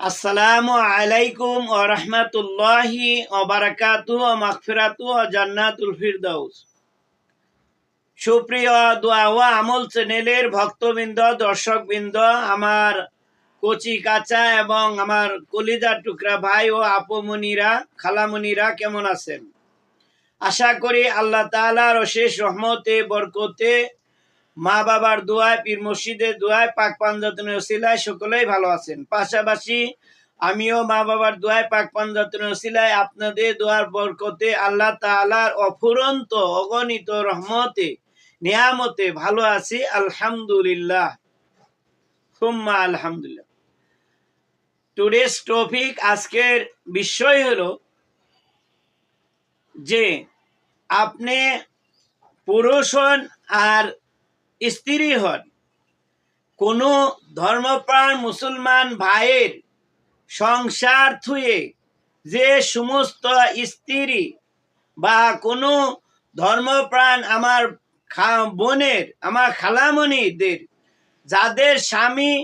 আসসালামু আলাইকুম ও রহমতুল্লাহি ও বারাকাতু ও মাগফিরাতু ও জান্নাতুল ফিরদাউস। সুপ্রিয় দোয়া ও আমল চ্যানেলের ভক্তবৃন্দ, দর্শকবৃন্দ, আমার কচি কাঁচা এবং আমার কলিজার টুকরা ভাই ও আপুমনিরা, খালামনিরা কেমন আছেন? আশা করি আল্লাহ তাআলার অশেষ রহমতে, বরকতে মা বাবার দোয়ায়, পীর মসজিদের দোয়ায়, পাক পাঞ্জাতনের ওসিলায় সকলেই ভালো আছেন। পাশাপাশি আমিও মা বাবার দোয়ায়, পাক পাঞ্জাতনের ওসিলায় আপনাদের দোয়ার বরকতে আল্লাহ তাআলার অফুরন্ত, অগণিত রহমতে, নিয়ামতে ভালো আছি। আলহামদুলিল্লাহ। সুম্মা আলহামদুলিল্লাহ। টুডেস টপিক আজকের বিষয় হলো যে আপনি পুরুষ হন আর স্ত্রী হন। কোনো ধর্মপ্রাণ মুসলমান ভাইয়ের সংসার থুয়ে যে সমস্ত স্ত্রী বা কোনো ধর্মপ্রাণ আমার বোনের, আমার খালামণিদের, যাদের স্বামী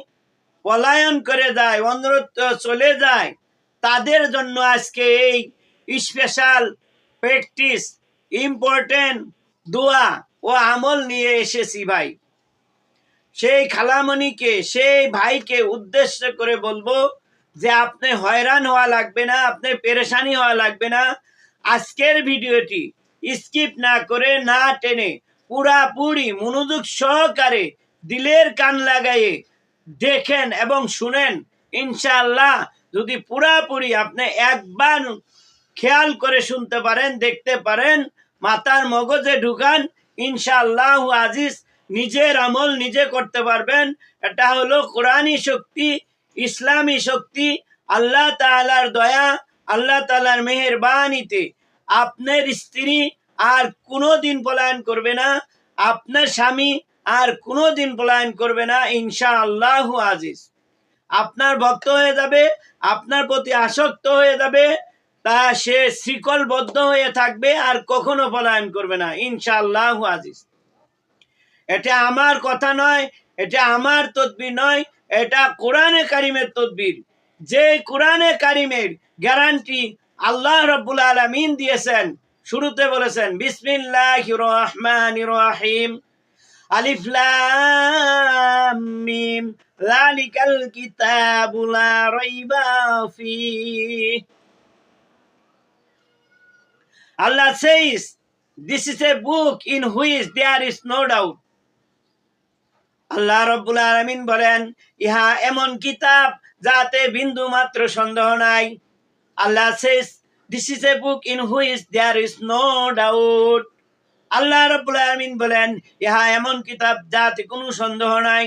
পলায়ন করে যায়, অন্যত্র চলে যায়, তাদের জন্য আজকে এই স্পেশাল প্র্যাকটিস ইম্পর্টেন্ট দোয়া ও আমল নিয়ে এসেছি ভাই। সেই খালামণিকে, সেই ভাইকে উদ্দেশ্য করে বলব যে আপনি হয়রান হওয়া লাগবে না, আপনি পেরেশানি হওয়া লাগবে না। আজকের ভিডিওটি স্কিপ না করে না টেনে পুরাপুরি মনোযোগ সহকারে দিলের কান লাগাইয়ে দেখেন এবং শুনেন। ইনশাল্লাহ যদি পুরাপুরি আপনি একবার খেয়াল করে শুনতে পারেন, দেখতে পারেন মাতার মগজে ঢুকান ইনশাআল্লাহ আজিজ নিজের আমল নিজে করতে পারবেন। এটা হলো কোরআনী শক্তি ইসলামী শক্তি, আল্লাহ তাআলার দয়া, আল্লাহ তাআলার মেহেরবানিতে। আপনার স্ত্রী আর কোনো দিন পলায়ন করবে না, আপনার স্বামী আর কোনো দিন পলায়ন করবে না, ইনশাআল্লাহ আজিজ। আপনার ভক্ত হয়ে যাবে, আপনার প্রতি আসক্ত হয়ে যাবে তা সে শিকলবদ্ধ হয়ে থাকবে আর কখনো পলায়ন করবে না। ইনশাআল্লাহ আজিজ। এটা আমার কথা নয়, এটা আমার তদবির নয়, এটা কোরআনে কারিমের তদবির। যে কোরআনে কারিমের গ্যারান্টি আল্লাহ রব্বুল আলমিন দিয়েছেন, শুরুতে বলেছেন বিসমিল্লাহ রহমান রহিম আলিফলাম Allah says, This is a book in which there is no doubt. আল্লাহ রব্বুল আলমিন বলেন ইহা এমন কিতাব যাতে বিন্দু মাত্র সন্দেহ নাই আল্লাহ says, This is a book in which there is no doubt. আল্লাহ রব্বুল আলমিন বলেন ইহা এমন কিতাব যাতে কোনো সন্দেহ নাই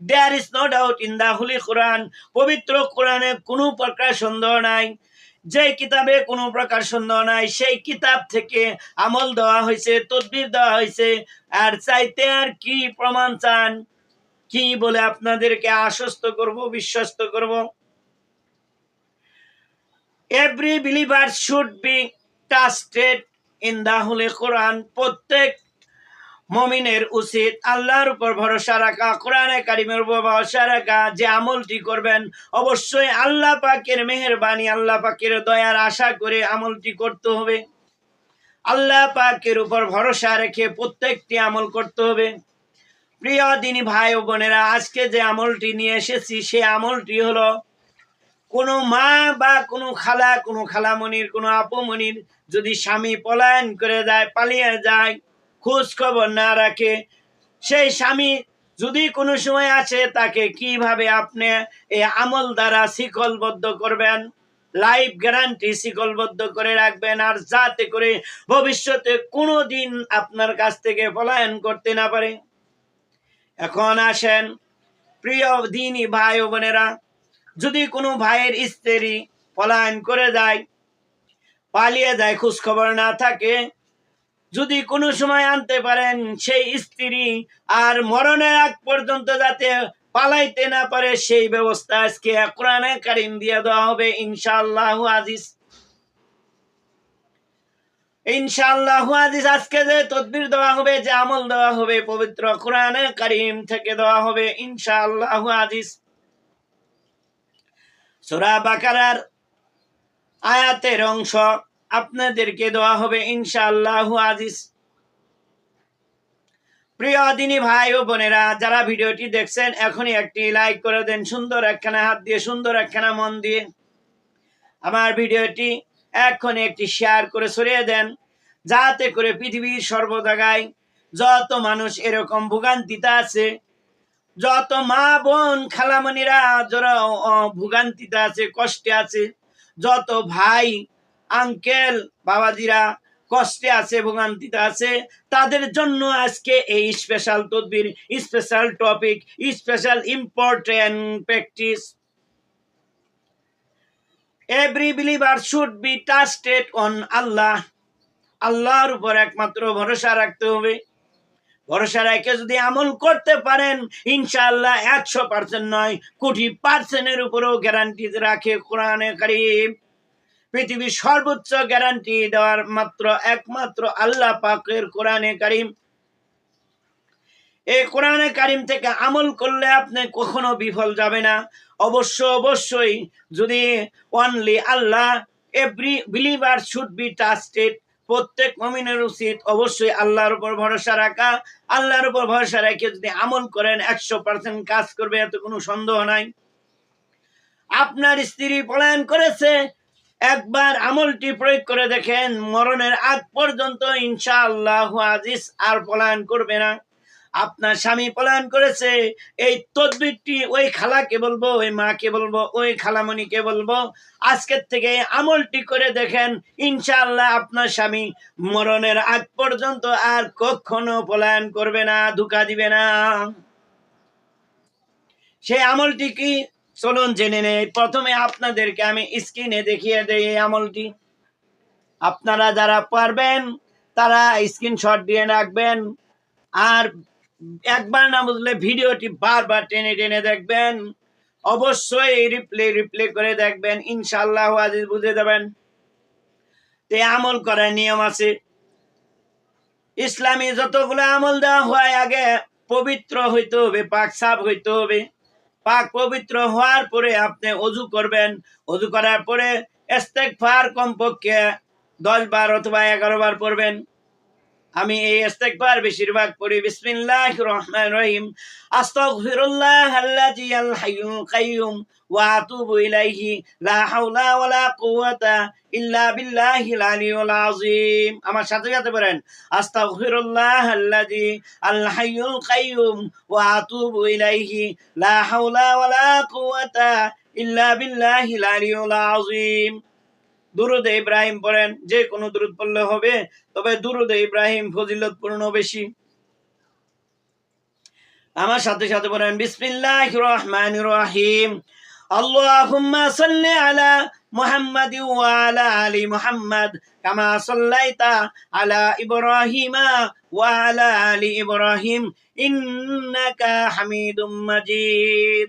there is no doubt in the holy Quran পবিত্র কোরআনে কোনো প্রকার সন্দেহ নাই যে কিতাবে কোনো প্রকার সন্দেহ নাই, সেই কিতাব থেকে আমল দেওয়া হয়েছে তদবির দেওয়া হয়েছে আর চাইতে আর কি প্রমাণ চান? কি বলে আপনাদেরকে আশ্বস্ত করব, বিশ্বস্ত করব? Every believer should be trusted in the holy Quran প্রত্যেক মমিনের উচিত আল্লাহর উপর ভরসা রাখা, কোরআনে কারিমের উপর ভরসা রাখা, যে আমলটি করবেন, অবশ্যই আল্লাহ পাকের মেহেরবানি, আল্লাহ পাকের দয়ার আশা করে আমলটি করতে হবে। আল্লাহ পাকের উপর ভরসা রেখে প্রত্যেকটি আমল করতে হবে। প্রিয় দিনী ভাই ও বোনেরা, আজকে যে আমলটি নিয়ে এসেছি, সেই আমলটি হলো, কোনো মা বা কোনো খালা, কোনো খালামণির, কোনো আপুমণির যদি স্বামী পলায়ন করে যায় পালিয়ে যায় খোঁজ খবর না রাখে। সেই স্বামী যদি কোনো সময় আছে তাকে কীভাবে আপনি এই আমল দ্বারা শিকলবদ্ধ করবেন? লাইফ গ্যারান্টি শিকলবদ্ধ করে রাখবেন আর যাতে করে ভবিষ্যতে কোনো দিন আপনার কাছ থেকে পলায়ন করতে না পারে। এখন আসেন, প্রিয় দিনী ভাই ও বোনেরা, যদি কোনো ভাইয়ের স্ত্রী পলায়ন করে যায়, পালিয়ে যায় খোঁজ খবর না থাকে যদি কোনো সময় আনতে পারেন, সেই স্ত্রী আর মরণের আগ পর্যন্ত যাতে পালাইতে না পারে, সেই ব্যবস্থা আজকে কোরআনে কারিম দিয়ে দেওয়া হবে, ইনশাআল্লাহ আজিজ। ইনশাআল্লাহ আজিজ, আজকে যে তদবির দেওয়া হবে, যে আমল দেওয়া হবে, পবিত্র কোরআনে কারিম থেকে দেওয়া হবে, ইনশাআল্লাহ আজিজ। সোরা বাকারার আয়াতের অংশ আপনাদেরকে দেওয়া হবে ইনশাআল্লাহ আজিজ। প্রিয় দিনী ভাই ও বোনেরা, যারা ভিডিওটি দেখছেন, এখনই একটি লাইক করে দেন। সুন্দর একখানা হাত দিয়ে, সুন্দর একখানা মন দিয়ে আমার ভিডিওটি এখনই একটি শেয়ার করে ছড়িয়ে দেন। যাতে করে পৃথিবীর সর্বজায়গায় যত মানুষ এরকম ভোগান্তিতে আছে, যত মা বোন খালামণিরা, যারা ভোগান্তিতে আছে, কষ্টে আছে, যত ভাই আঙ্কেল, বাবাজিরা কষ্টে আছে ভোগান্তিতে আছে, তাদের জন্য আজকে এই স্পেশাল তদবির special topic special important practice every believer should be trusted on Allah আল্লাহর উপর একমাত্র ভরসা রাখতে হবে। ভরসা রেখে যদি আমল করতে পারেন, ইনশাআল্লাহ একশো পার্সেন্ট নয়, কোটি পার্সেন্টের উপরেও গ্যারান্টি রাখে কোরআনে কারিম। পৃথিবীর সর্বোচ্চ গ্যারান্টি দেওয়ার মাত্র একমাত্র আল্লাহ পাকের কোরআনে কারিম। এই কোরআনে কারিম থেকে আমল করলে আপনি কখনো বিফল যাবে না। অবশ্য অবশ্যই যদি only Allah every believer should be trusted প্রত্যেক মমিনের উচিত অবশ্যই আল্লাহর উপর ভরসা রাখা। আল্লাহর উপর ভরসা রেখে যদি আমল করেন, একশো পার্সেন্ট কাজ করবে, এত কোনো সন্দেহ নাই। আপনার স্ত্রী পলায়ন করেছে একবার আমলটি প্রয়োগ করে দেখেন, মরণের আগ পর্যন্ত ইনশাআল্লাহ আজিজ আর পলায়ন করবে না। আপনার স্বামী পলায়ন করেছে, এই তদবিরটি ওই খালাকে বলব, ওই মাকে বলব, ওই খালামণিকে বলব, আজকের থেকে আমলটি করে দেখেন, ইনশাআল্লাহ আপনার স্বামী মরণের আগ পর্যন্ত আর কখনো পলায়ন করবে না, ধোকা দিবে না। সেই আমলটি কি চলুন জেনে নেই। প্রথমে আপনাদেরকে আমি স্ক্রিনে দেখিয়ে দেই এই আমলটি। আপনারা যারা পারবেন, তারা স্ক্রিনশট দিয়ে রাখবেন। আর একবার না বুঝলে ভিডিওটি বারবার টেনে টেনে দেখবেন। অবশ্যই রিপ্লে রিপ্লে করে দেখবেন। ইনশাল্লাহ আজিজ বুঝে যাবেন। তে আমল করার নিয়ম আছে। ইসলামী যতগুলো আমল দেওয়া হয়, আগে পবিত্র হইতে হবে, পাক সাফ হইতে হবে। পাক পবিত্র হওয়ার পরে আপনি অজু করবেন। অজু করার পরে এস্তেক ফার কমপক্ষে দশ বার অথবা এগারো বার পড়বেন। আমি এই ইস্তেগফার বেশিরভাগ পড়ি, বিসমিল্লাহির রহমানির রহিম। আস্তাগফিরুল্লাহ আল্লাযী আল হাইয়ুল কাইয়ুম ওয়া আতুবু ইলাইহি, লা হাওলা ওয়ালা কুওয়াতা ইল্লা বিল্লাহিল আলিয়্যিল আযীম। আমার সাথে সাথে পড়েন, আস্তাগফিরুল্লাহ আল্লাযী আল হাইয়ুল কাইয়ুম ওয়া আতুবু ইলাইহি, লা হাওলা ওয়ালা কুওয়াতা ইল্লা বিল্লাহিল আলিয়্যিল আযীম। দুরুদ ইব্রাহিম পড়েন যে কোনো দুরুদ পড়লে হবে, তবে দুরুদ ইব্রাহিম ফজিলতপূর্ণ বেশি। আমার সাথে সাথে পড়েন বিসমিল্লাহ রহমান রহিম। আল্লাহুম্মা সাল্লি আলা ওয়া আলা আলি ইব্রাহিম। ইন্নাকা হামিদুম মাজিদ।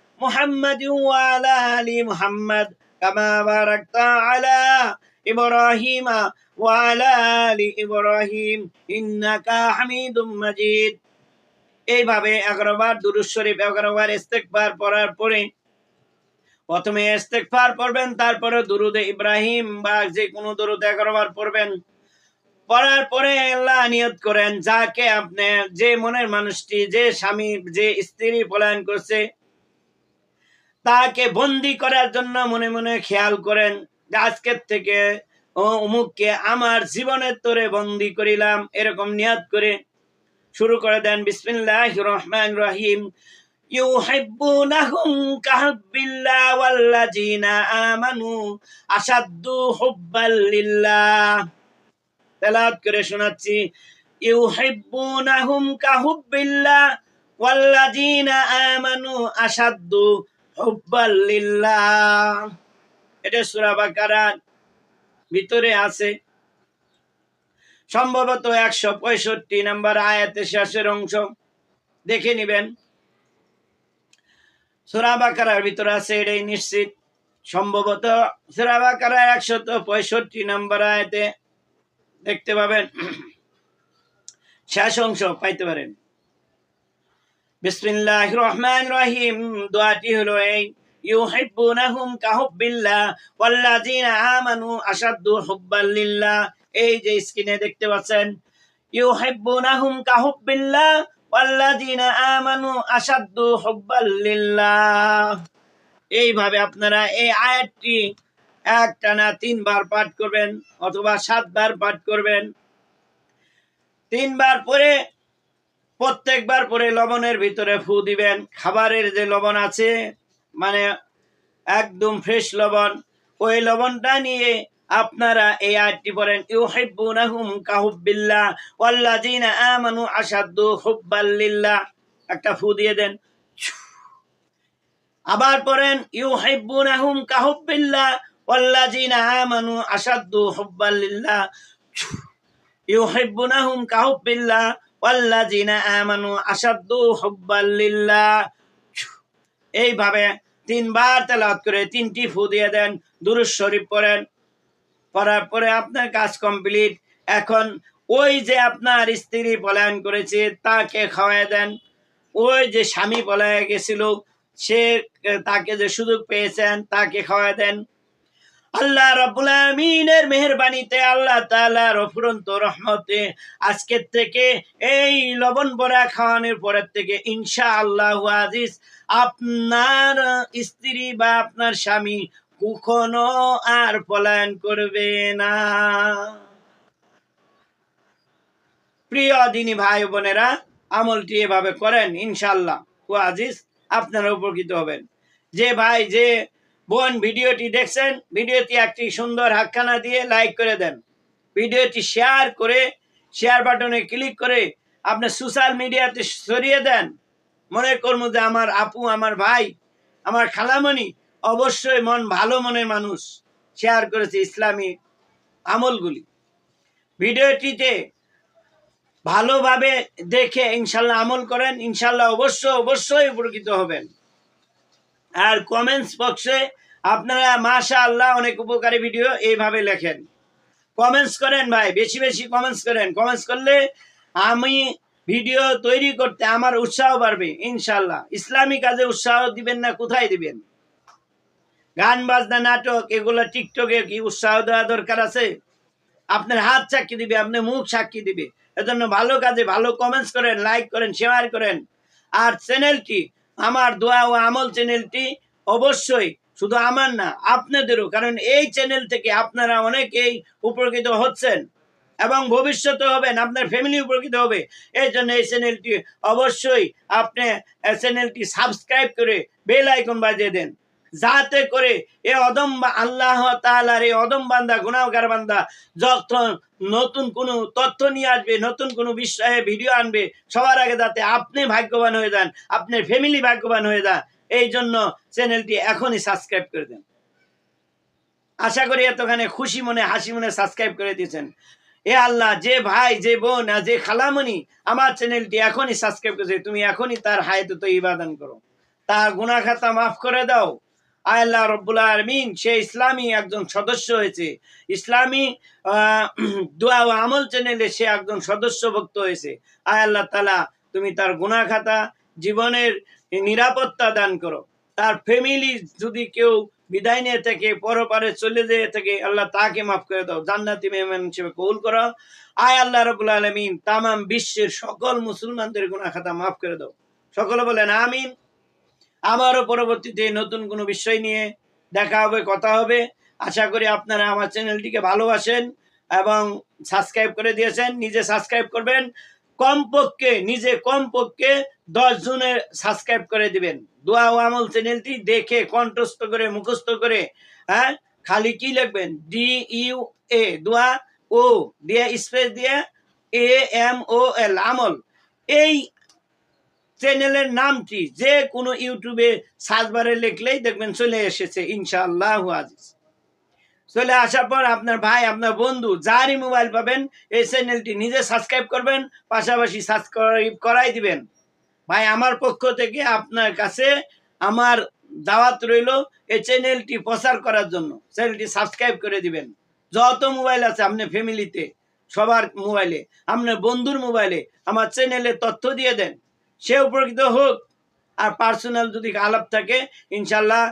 محمد وعلى آل محمد كما باركت على إبراهيم وعلى آل إبراهيم إنك حميد مجيد এইভাবে এগারো বার দুরুদ শরীফ এগারো বার ইস্তেকবার পড়ার পরে প্রথমে ইস্তেকবার পড়বেন তারপরে দুরুদে ইব্রাহিম বা যে কোনো দুরুদ এগারো বার পড়বেন পড়ার পরে আল্লাহ নিয়ত করেন যাকে আপনি যে মনের মানুষটি যে স্বামী যে স্ত্রী পলায়ন করছে তাকে বন্দি করার জন্য মনে মনে খেয়াল করেন যে আজকের থেকে ও অমুককে আমার জীবনের তোরে বন্দি করিলাম, এরকম নিয়াত করে শুরু করে দেন বিসমিল্লাহ রহমান রহিম। আমানু ভিতরে আছে। সম্ভবত একশো পঁয়ষট্টি নাম্বার আয়াতের শেষের অংশ। দেখে নিবেন। সুরা বাকারার ভিতরে আছে, এটাই নিশ্চিত। সম্ভবত সুরা বাকারার একশত পঁয়ষট্টি নাম্বার আয়াতে দেখতে পাবেন। শেষ অংশ পাইতে পারেন। বিসমিল্লাহ রহমান রহিম দোয়াটি হলো এই, ইউহিব্বুনাহুম কাহুব্বিল্লাহ ওয়াল্লাযীনা আমানু আশাদ্দু হুব্বাল লিল্লাহ। এই যে স্ক্রিনে দেখতে পাচ্ছেন, ইউহিব্বুনাহুম কাহুব্বিল্লাহ ওয়াল্লাযীনা আমানু আশাদ্দু হুব্বাল লিল্লাহ। এইভাবে আপনারা এই আয়াতটি একটানা তিনবার পাঠ করবেন অথবা সাতবার পাঠ করবেন। তিনবার পরে প্রত্যেকবার পরে লবণের ভিতরে ফু দিবেন। খাবারের যে লবণ আছে মানে একদম ফ্রেশ লবণ, ওই লবণটা নিয়ে আপনারা এই আয়াতটি পড়েন, ইউহিব্বুনাহুম কাহুব্বিল্লাহ, ওয়াল্লাযীনা আমানু আশাদ্দু হুব্বাল একটা ফু দিয়ে দেন। আবার পড়েন, ইউহিব্বুনাহুম কাহুব্বিল্লাহ, ওয়াল্লাযীনা আমানু আশাদ্দু হুব্বাল লিল্লাহ। ইউহিব্বুনাহুম কাহুব্বিল্লাহ এইভাবে তিনবার তেলাওয়াত করে তিনটি ফু দিয়ে দেন, দুরুদ শরীফ পড়েন। পড়ার পরে আপনার কাজ কমপ্লিট। এখন ওই যে আপনার স্ত্রী পলায়ন করেছে, তাকে খাওয়াই দেন। ওই যে স্বামী পলায় গেছিল, সে, তাকে যে সুযোগ পেয়েছেন, তাকে খাওয়াই দেন। আল্লাহ রাব্বুল আমিনের মেহেরবানিতে আল্লাহ তাআলার অফুরন্ত রহমতে আজকের থেকে এই লবণ বড়া খাওয়ানোর পরের থেকে ইনশা আল্লাহ আজিজ আপনার স্ত্রী বা আপনার স্বামী কখনো আর পলায়ন করবে না। প্রিয় দিনী ভাই বোনেরা, আমলটি এভাবে করেন ইনশাল্লাহ আজিজ, আপনারা উপকৃত হবেন। যে ভাই যে বোন, ভিডিওটি দেখছেন? ভিডিওটি একটি সুন্দর হাক্কানা দিয়ে লাইক করে দেন। ভিডিওটি শেয়ার করে, শেয়ার বাটনে ক্লিক করে আপনি সোশ্যাল মিডিয়াতে সরিয়ে দেন। মনে করব যে আমার আপু, আমার ভাই, আমার খালামণি অবশ্যই মন ভালো মনের মানুষ। শেয়ার করেছে ইসলামী আমলগুলি। ভিডিওটিতে ভালোভাবে দেখে ইনশাল্লাহ আমল করেন। ইনশাল্লাহ অবশ্য, অবশ্যই উপকৃত হবেন। আর কমেন্টস বক্সে আপনারা মাশা আল্লাহ অনেক উপকারী ভিডিও এইভাবে লেখেন। কমেন্টস করেন ভাই, বেশি বেশি কমেন্টস করেন। কমেন্টস করলে আমি ভিডিও তৈরি করতে আমার উৎসাহ বাড়বে ইনশাল্লাহ ইসলামী কাজে উৎসাহ দিবেন না, কোথায় দিবেন? গান, বাজনা, নাটক, এগুলো টিকটকে কি উৎসাহ দেওয়া দরকার আছে? আপনার হাত সাক্ষী দিবে আপনার মুখ সাক্ষী দিবে। এজন্য ভালো কাজে ভালো কমেন্টস করেন লাইক করেন শেয়ার করেন। আর চ্যানেলটি আমার দোয়া ও আমল চ্যানেলটি অবশ্যই শুধু আমার না, আপনাদেরও, কারণ এই চ্যানেল থেকে আপনারা অনেকেই উপকৃত হচ্ছেন এবং ভবিষ্যতে হবেন, আপনার ফ্যামিলি উপকৃত হবে। এই জন্য এই চ্যানেলটি অবশ্যই আপনি চ্যানেলটি সাবস্ক্রাইব করে বেল আইকন বাজিয়ে দেন। যাতে করে এ অদম বা- আল্লাহ তাআলার এই অদম বান্দা, গুনাহগার বান্দা যখন নতুন কোনো তথ্য নিয়ে আসবে, নতুন কোনো বিষয়ে ভিডিও আনবে, সবার আগে যাতে আপনি ভাগ্যবান হয়ে যান, আপনার ফ্যামিলি ভাগ্যবান হয়ে যান, এই জন্য চ্যানেলটি এখনই সাবস্ক্রাইব করে দেন। আশা করি এতখানে খুশি মনে, হাসি মনে সাবস্ক্রাইব করে দিয়েছেন। এ আল্লাহ, যে ভাই, যে বোন আর যে খালামণি আমার চ্যানেলটি এখনই সাবস্ক্রাইব করেছে, তুমি এখনই তার হায়াতে তো ইবাদান করো। তার গুনাহ খাতা মাফ করে দাও। আল্লাহ রব্বুল আলমিন সে ইসলামী একজন সদস্য হয়েছে। ইসলামী দোয়া ও আমল চ্যানেলে সে একজন সদস্যভুক্ত হয়েছে। আয় আল্লাহ তালা তুমি তার গুনাহ খাতা, জীবনের নিরাপত্তা দান করো। তার ফ্যামিলি যদি কেউ বিদায় নিয়ে থেকে, পরপারে চলে যেয়ে থেকে, আল্লাহ তাকে মাফ করে দাও। জান্নাতি মেহমান হিসেবে কবুল করো। আয় আল্লাহ রবুল্লা আলমিন, তামাম বিশ্বের সকল মুসলমানদের গুনাহ খাতা মাফ করে দাও। সকলে বলেন, আমিন। আবারও পরবর্তীতে নতুন কোনো বিষয় নিয়ে দেখা হবে, কথা হবে। আশা করি আপনারা আমার চ্যানেলটিকে ভালোবাসেন এবং সাবস্ক্রাইব করে দিয়েছেন। নিজে সাবস্ক্রাইব করবেন, কমপক্ষে, নিজে কমপক্ষে দশ জনের সাবস্ক্রাইব করে দিবেন। দোয়া ও আমল চ্যানেলটি দেখে, কণ্ঠস্থ করে, মুখস্থ করে হ্যাঁ? খালি কি লিখবেন? ডি ইউ এ দোয়া ও, দিয়ে স্পেস দিয়ে এ এম ও এল আমল। এই চ্যানেলের নামটি যে কোনো ইউটিউবে সার্চ বারে লিখলেই দেখবেন চলে এসেছে, ইনশাআল্লাহ আজিজ। চলে আসার পর আপনার ভাই, আপনার বন্ধু যারই মোবাইল পাবেন, এই চ্যানেলটি নিজে সাবস্ক্রাইব করবেন, পাশাপাশি সাবস্ক্রাইব করাই দিবেন। ভাই, আমার পক্ষ থেকে আপনার কাছে আমার দাওয়াত রইল এই চ্যানেলটি প্রচার করার জন্য। চ্যানেলটি সাবস্ক্রাইব করে দিবেন। যত মোবাইল আছে আপনার ফ্যামিলিতে সবার মোবাইলে আপনার বন্ধুর মোবাইলে আমার চ্যানেলে তথ্য দিয়ে দেন। সে উপকৃত হোক। আর পার্সোনাল যদি আলাপ থাকে ইনশাল্লাহ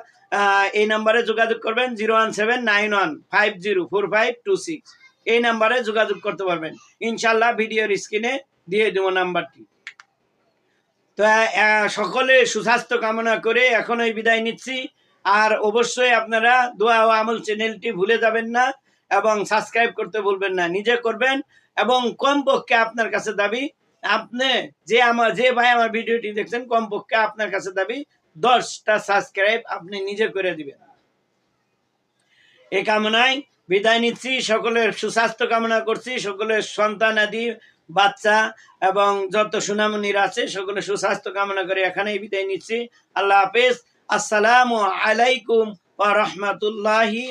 এই নাম্বারে যোগাযোগ করবেন zero one seven nine one five zero four five two six. এই নাম্বারে যোগাযোগ করতে পারবেন। ইনশাল্লাহ ভিডিওর স্ক্রিনে দিয়ে দেবো নাম্বারটি। তো সকলে সুস্বাস্থ্য কামনা করে এখন এই বিদায় নিচ্ছি। আর অবশ্যই আপনারা দোয়া ও আমল চ্যানেলটি ভুলে যাবেন না এবং সাবস্ক্রাইব করতে ভুলবেন না। নিজে করবেন এবং কমপক্ষে আপনার কাছে দাবি আপনি যে আমার যে ভাই আমার ভিডিওটি দেখছেন, কমপক্ষে আপনার কাছে দাবি, দশটা সাবস্ক্রাইব আপনি নিজে করে দিবেন। এই কামনায় বিদায় নিচ্ছি। সকলের সুস্বাস্থ্য কামনা করছি। সকলের সন্তান, আদি, বাচ্চা এবং যত সুনামনির আছে, সকলের সুস্বাস্থ্য কামনা করে এখানেই বিদায় নিচ্ছি। আল্লাহ হাফেজ। আসসালামু আলাইকুম রাহমাতুল্লাহি